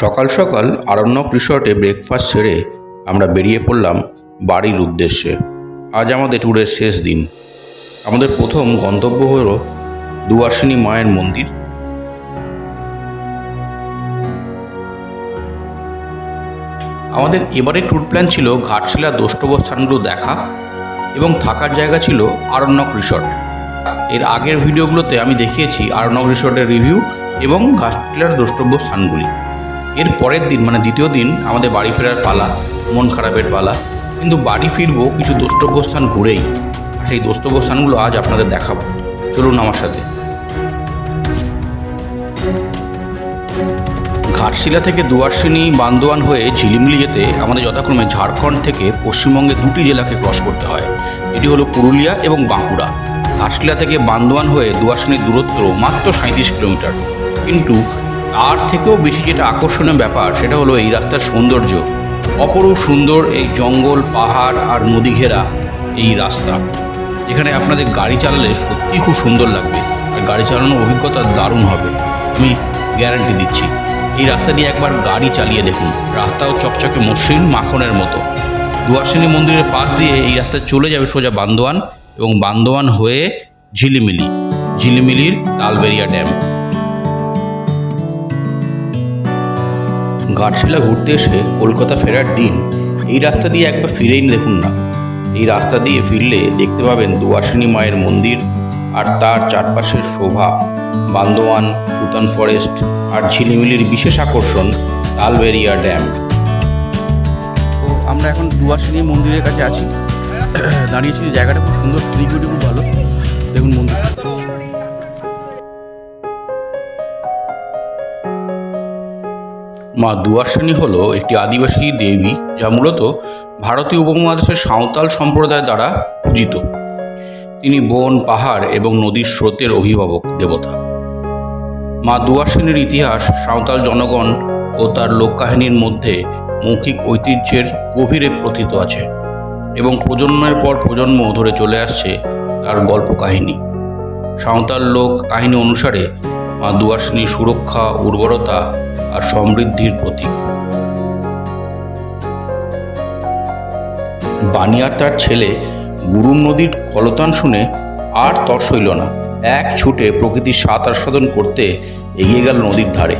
সকাল সকাল আরণ্যক রিসর্টে ব্রেকফাস্ট সেরে আমরা বেরিয়ে পড়লাম বাড়ির উদ্দেশ্যে। আজ আমাদের ট্যুরের শেষ দিন। আমাদের প্রথম গন্তব্য হল দুয়ার্সিনী মায়ের মন্দির। আমাদের এবারে ট্যুর প্ল্যান ছিল ঘাটশিলা দ্রষ্টব্য স্থানগুলো দেখা এবং থাকার জায়গা ছিল আরণ্যক রিসর্ট এর আগের ভিডিওগুলোতে আমি দেখিয়েছি আরণ্যক রিসর্টের রিভিউ এবং ঘাটশিলার দ্রষ্টব্য স্থানগুলি। এর পরের দিন মানে দ্বিতীয় দিন, আমাদের বাড়ি ফেরার পালা, মন খারাপের পালা। কিন্তু বাড়ি ফিরবো, কিছু দ্রষ্টব্য স্থান ঘুরেই সেই দ্রষ্টব্য স্থানগুলো আজ আপনাদের দেখাবো। চলুন আমার সাথে। ঘাটশিলা থেকে দুয়ার্সিনী বান্দোয়ান হয়ে ঝিলিমিলি যেতে আমাদের যথাক্রমে ঝাড়খণ্ড থেকে পশ্চিমবঙ্গে দুটি জেলাকে ক্রস করতে হয়। এটি হলো পুরুলিয়া এবং বাঁকুড়া। ঘাটশিলা থেকে বান্দোয়ান হয়ে দুয়ার্সিনীর দূরত্ব মাত্র সাঁত্রিশ কিলোমিটার। কিন্তু তার থেকেও বেশি যেটা আকর্ষণীয় ব্যাপার, সেটা হলো এই রাস্তার সৌন্দর্য। অপরূপ সুন্দর এই জঙ্গল, পাহাড় আর নদী ঘেরা এই রাস্তা। এখানে আপনাদের গাড়ি চালালে সত্যি খুব সুন্দর লাগবে আর গাড়ি চালানোর অভিজ্ঞতা দারুণ হবে। আমি গ্যারান্টি দিচ্ছি। এই রাস্তা দিয়ে একবার গাড়ি চালিয়ে দেখুন। রাস্তাও চকচকে মসৃণ মাখনের মতো। দুয়ার্সিনী মন্দিরের পাশ দিয়ে এই রাস্তা চলে যাবে সোজা বান্দোয়ান এবং বান্দোয়ান হয়ে ঝিলিমিলি। ঝিলিমিলির তালবেরিয়া ড্যাম। ঘাটশিলা ঘুরতে এসে কলকাতা ফেরার দিন, এই রাস্তা দিয়ে একবার ফিরেই দেখুন না। এই রাস্তা দিয়ে ফিরলে দেখতে পাবেন দুয়ার্সিনী মায়ের মন্দির আর তার চারপাশের শোভা, বান্দোয়ান, সুতান ফরেস্ট আর ঝিলিমিলির বিশেষ আকর্ষণ তালবেরিয়া ড্যাম। তো আমরা এখন দুয়াশিনী মন্দিরের কাছে আছি। দাঁড়িয়েছি, জায়গাটা খুব সুন্দর, সিকিউরিটি খুব ভালো। দেখুন মন্দির। মা দুয়ার্সিনী হল একটি আদিবাসী দেবী যা মূলত ভারতীয় উপমহাদেশের সাঁওতাল সম্প্রদায় দ্বারা পূজিত। তিনি বন, পাহাড় এবং নদীর স্রোতের অভিভাবক, দেবতা। মা দুয়ার্সিনীর ইতিহাস, সাঁওতাল জনগণ ও তার লোককাহিনীর মধ্যে মৌখিক ঐতিহ্যের গভীরে প্রথিত আছে এবং প্রজন্মের পর প্রজন্ম ধরে চলে আসছে তার গল্প কাহিনী সাঁওতাল লোক কাহিনী অনুসারে মা দুয়ার্সিনী সুরক্ষা, উর্বরতা আর সমৃদ্ধির প্রতীক। বানিয়ার তার ছেলে গুরুম নদীর কলতান শুনে আর তর হইল না। এক ছুটে প্রকৃতির সাঁতার সাধন করতে এগিয়ে গেল নদীর ধারে।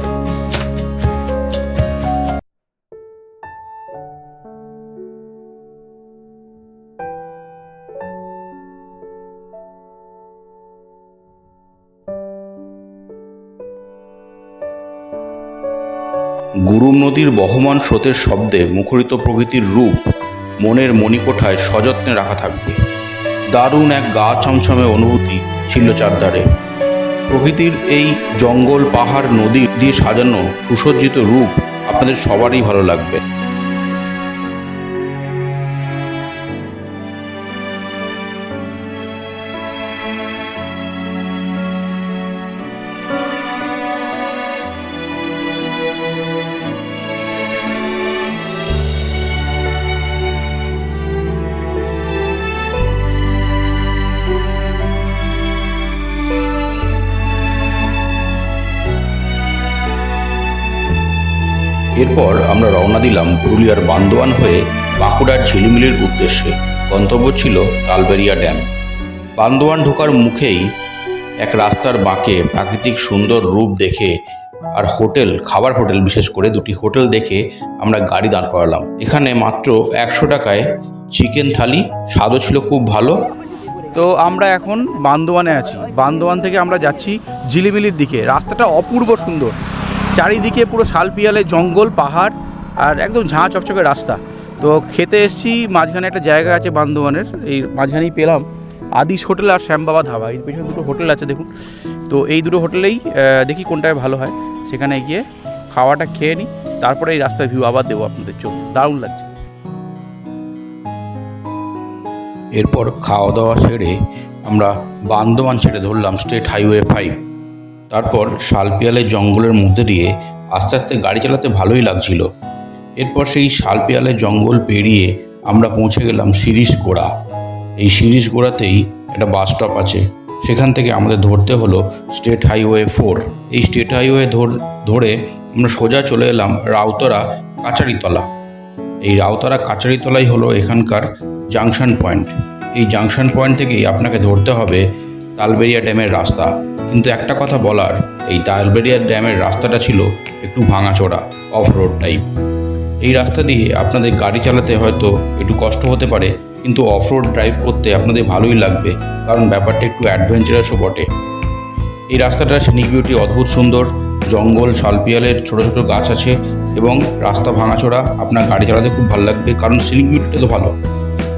গুরুম নদীর বহমান স্রোতের শব্দে মুখরিত প্রকৃতির রূপ মনের মণিকোঠায় সযত্নে রাখা থাকবে। দারুণ এক গা ছমছমে অনুভূতি ছিল চারধারে। প্রকৃতির এই জঙ্গল পাহাড় নদী দিয়ে সাজানো সুসজ্জিত রূপ আপনাদের সবারই ভালো লাগবে। এরপর আমরা রওনা দিলাম পুরুলিয়ার বান্দোয়ান হয়ে বাঁকুড়ার ঝিলিমিলির উদ্দেশ্যে। গন্তব্য ছিল তালবেরিয়া ড্যাম। বান্দোয়ান ঢোকার মুখেই এক রাস্তার বাঁকে প্রাকৃতিক সুন্দর রূপ দেখে আর হোটেল, খাবার হোটেল বিশেষ করে দুটি হোটেল দেখে আমরা গাড়ি দাঁড় করালাম। এখানে মাত্র একশো টাকায় চিকেন থালি, স্বাদও ছিল খুব ভালো। তো আমরা এখন বান্দোয়ানে আছি। বান্দোয়ান থেকে আমরা যাচ্ছি ঝিলিমিলির দিকে। রাস্তাটা অপূর্ব সুন্দর। চারিদিকে পুরো শালপিয়ালে জঙ্গল, পাহাড় আর একদম ঝাঁ চকচকে রাস্তা। তো খেতে এসেছি, মাঝখানে একটা জায়গা আছে বান্দোয়ানের এই মাঝখানেই পেলাম। আদিস হোটেল আর শ্যামবাবা ধাবা এই পেছনে দুটো হোটেল আছে দেখুন। তো এই দুটো হোটেলেই দেখি কোনটায় ভালো হয়। সেখানে গিয়ে খাওয়াটা খেয়ে নিই, তারপরে এই রাস্তার ভিউ আবার দেবো আপনাদের চোখ। দারুণ লাগছে। এরপর খাওয়া দাওয়া সেরে আমরা বান্দোয়ান ছেড়ে ধরলাম স্টেট হাইওয়ে ফাইভ তারপর শালপিয়ালের জঙ্গলের মধ্যে দিয়ে আস্তে আস্তে গাড়ি চালাতে ভালোই লাগছিল। এরপর সেই শালপিয়ালের জঙ্গল পেরিয়ে আমরা পৌঁছে গেলাম শিরিশ গোড়া। এই শিরিশ গোড়াতেই একটা বাস স্টপ আছে। সেখান থেকে আমাদের ধরতে হলো স্টেট হাইওয়ে ফোর। এই স্টেট হাইওয়ে ধরে আমরা সোজা চলে এলাম রাউতরা কাচারিতলা। এই রাউতারা কাচারিতলাই হলো এখানকার জাংশন পয়েন্ট। এই জাংশন পয়েন্ট থেকেই আপনাকে ধরতে হবে তালবেরিয়া ড্যামের রাস্তা। কিন্তু একটা কথা বলার, এই তালবেরিয়া ড্যামের রাস্তাটা ছিল একটু ভাঙাচোরা অফ রোড টাইপ। এই রাস্তা দিয়ে আপনাদের গাড়ি চালাতে হয়তো একটু কষ্ট হতে পারে, কিন্তু অফ রোড ড্রাইভ করতে আপনাদের ভালোই লাগবে, কারণ ব্যাপারটা একটু অ্যাডভেঞ্চারাসও বটে। এই রাস্তাটার সিনিক বিউটি অদ্ভুত সুন্দর, জঙ্গল, শালপিয়ালের ছোট ছোট গাছ আছে, এবং রাস্তা ভাঙাচোরা, আপনার গাড়ি চালাতে খুব ভালো লাগবে, কারণ সিনিক বিউটিটা তো ভালো।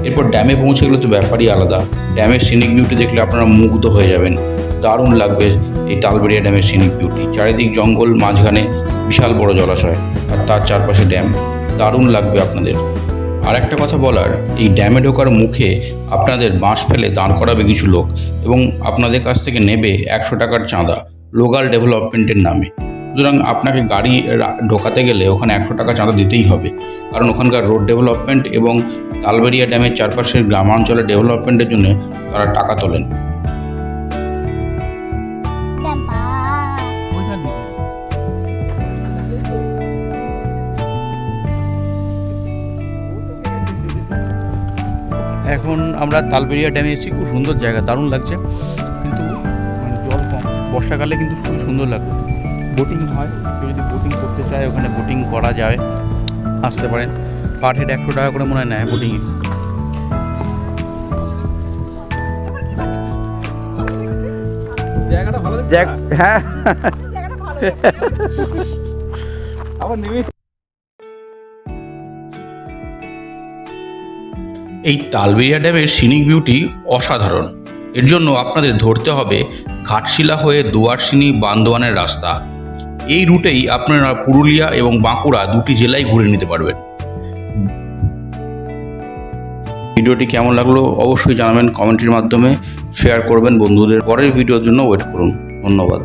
এরপর ড্যামে পৌঁছে গেলে তো ব্যাপারই আলাদা। ড্যামের সিনিক বিউটি দেখলে আপনারা মুগ্ধ হয়ে যাবেন। দারুণ লাগবে এই তালবেরিয়া ড্যামের সিনিক বিউটি চারিদিক জঙ্গল, মাঝখানে বিশাল বড় জলাশয়। আর তার চারপাশে ড্যাম দারুণ লাগবে আপনাদের। আর একটা কথা বলার, এই ড্যামে ঢোকার মুখে আপনাদের বাঁশ ফেলে দাঁড় করাবে কিছু লোক এবং আপনাদের কাছ থেকে নেবে একশো টাকার চাঁদা লোকাল ডেভেলপমেন্টের নামে। সুতরাং আপনাকে গাড়ি ঢোকাতে গেলে ওখানে একশো টাকা চাঁদা দিতেই হবে। কারণ ওখানকার রোড ডেভেলপমেন্ট এবং তালবেরিয়া ড্যামের চারপাশের গ্রামাঞ্চলে ডেভেলপমেন্টের জন্য তারা টাকা তোলেন। এখন আমরা তালবেরিয়া ড্যামে এসেছি, খুব সুন্দর জায়গা, দারুণ লাগছে। কিন্তু মানে জল কম, বর্ষাকালে কিন্তু খুবই সুন্দর লাগবে বোটিং হয়, কেউ যদি বোটিং করতে চায়, ওখানে বোটিং করা যায়, আসতে পারেন। পার হেড একশো টাকা করে মনে হয় নেয় বোটিংয়ে হ্যাঁ। আবার এই তালবেরিয়া ড্যামের সিনিক বিউটি অসাধারণ। এর জন্য আপনাদের ধরতে হবে ঘাটশিলা হয়ে দুয়ারসিনি বান্দোয়ানের রাস্তা। এই রুটেই আপনারা পুরুলিয়া এবং বাঁকুড়া দুটি জেলায় ঘুরে নিতে পারবেন। ভিডিওটি কেমন লাগল অবশ্যই জানাবেন কমেন্টের মাধ্যমে শেয়ার করবেন বন্ধুদের। পরের ভিডিওর জন্য ওয়েট করুন। ধন্যবাদ।